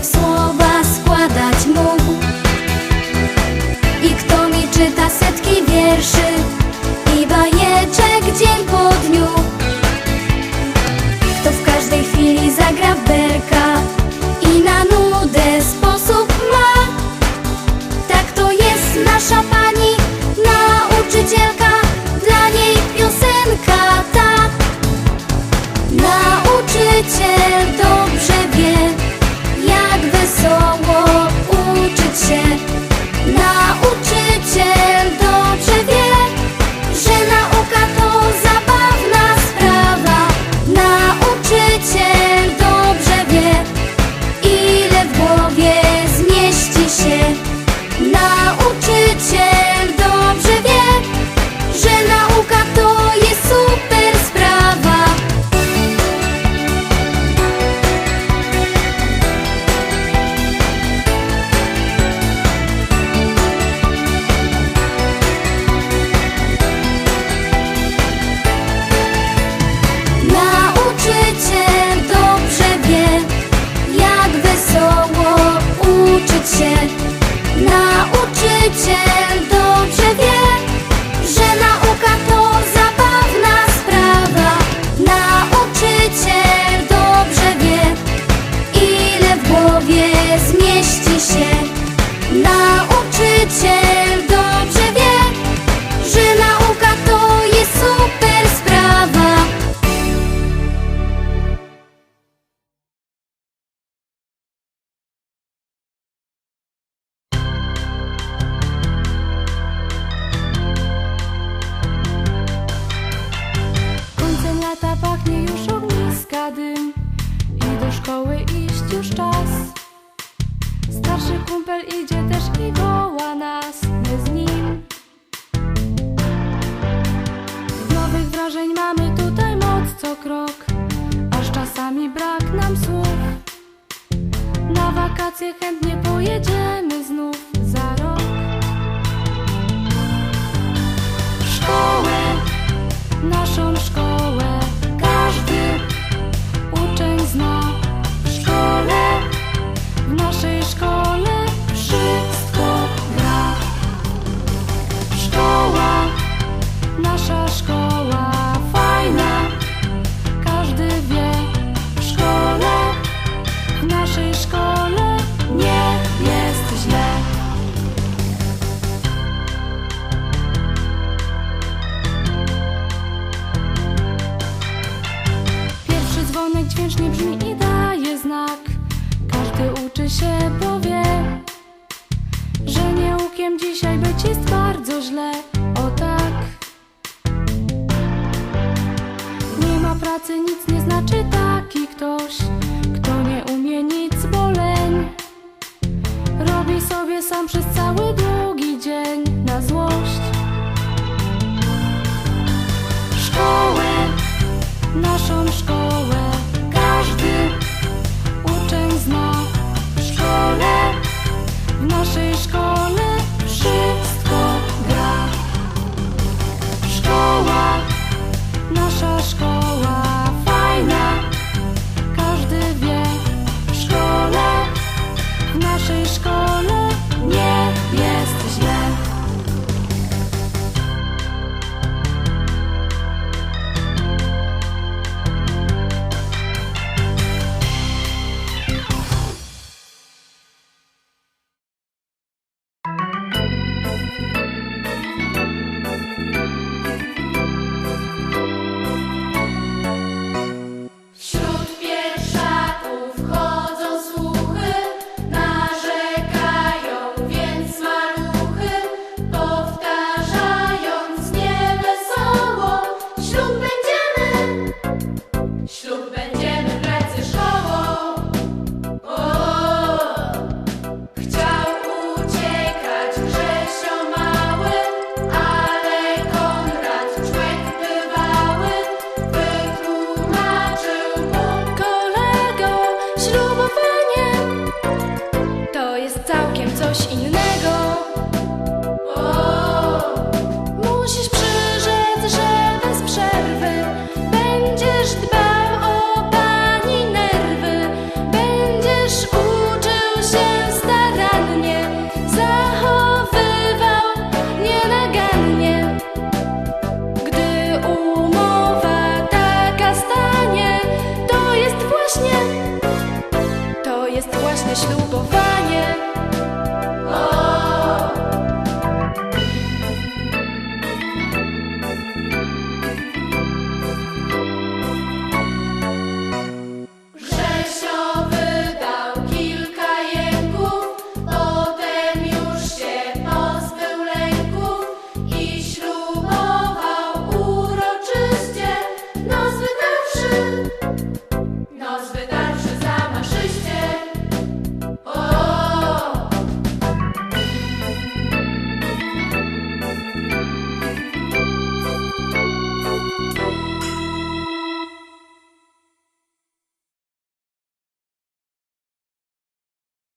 pessoa szkoły iść już czas. Starszy kumpel idzie też i woła nas. szkoła fajna, każdy wie w szkole, w naszej szkole nie jest źle. Pierwszy dzwonek dźwięcznie brzmi i daje znak, każdy uczy się, bo wie, że nieukiem dzisiaj być jest bardzo źle. znaczy taki ktoś, kto nie umie nic boleń. Robi sobie sam przez cały długi dzień na złość. Szkołę, naszą szkołę, każdy uczeń zna. W szkole, w naszej szkole. Show To jest właśnie ślubowanie.